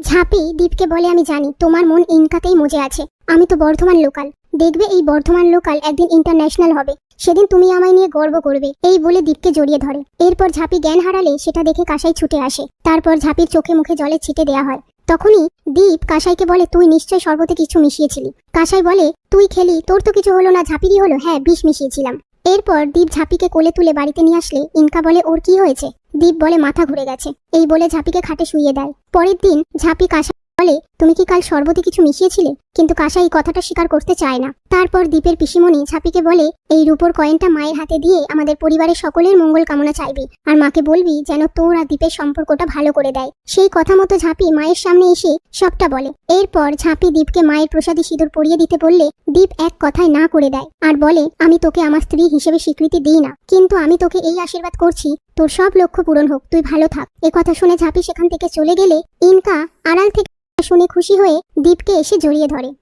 ঝাঁপি দীপকে বলে, আমি জানি, তোমার মন ইনকাতেই মজে আছে। আমি তো বর্ধমান লোকাল। দেখবে এই বর্ধমান লোকাল একদিন ইন্টারন্যাশনাল হবে। সেদিন তুমি আমায় নিয়ে গর্ব করবে। এই বলে দীপকে জড়িয়ে ধরে। এরপর ঝাঁপি জ্ঞান হারালে সেটা দেখে কাসাই ছুটে আসে। তারপর ঝাঁপির চোখে মুখে জলে ছিটে দেয়া হয়। তখনই দীপ কাসাইকে বলে, তুই নিশ্চয় সর্বতে কিছু মিশিয়েছিলি। কাসাই বলে, তুই খেলি, তোর তো কিছু হলো না, ঝাঁপিরই হলো। হ্যাঁ বিষ মিশিয়েছিলাম। এরপর দীপ ঝাঁপিকে কোলে তুলে বাড়িতে নিয়ে আসলে ইনকা বলে, ওর কি হয়েছে? দীপ বলে, মাথা ঘুরে গেছে। এই বলে ঝাঁপিকে খাটে শুইয়ে দেয়। পরের দিন ঝাঁপি কাঁসা বলে তুমি কি কাল সর্বতে কিছু মিশিয়েছিলে? কিন্তু কাসাই এই কথাটা স্বীকার করতে চায় না। তারপর দীপের পিসিমণি ঝাঁপিকে বলে, এই রূপোর কয়েনটা মায়ের হাতে দিয়ে আমাদের পরিবারের সকলের মঙ্গল কামনা চাইবি। আর মাকে বলবি যেন তোর আর দীপের সম্পর্কটা ভালো করে দেয়। সেই কথা মতো ঝাঁপি মায়ের সামনে এসে সবটা বলে। এরপর ঝাঁপি দীপকে মায়ের প্রসাদী সিঁদুর পরিয়ে দিতে বললে, দীপ এক কথায় না করে দেয়। আর বলে, আমি তোকে আমার স্ত্রী হিসেবে স্বীকৃতি দিই না। কিন্তু আমি তোকে এই আশীর্বাদ করছি, তোর সব লক্ষ্য পূরণ হোক, তুই ভালো থাক। কথা শুনে ঝাঁপি সেখান থেকে চলে গেলে ইনকা আড়াল থেকে শুনে খুশি হয়ে দীপকে এসে জড়িয়ে ধরে।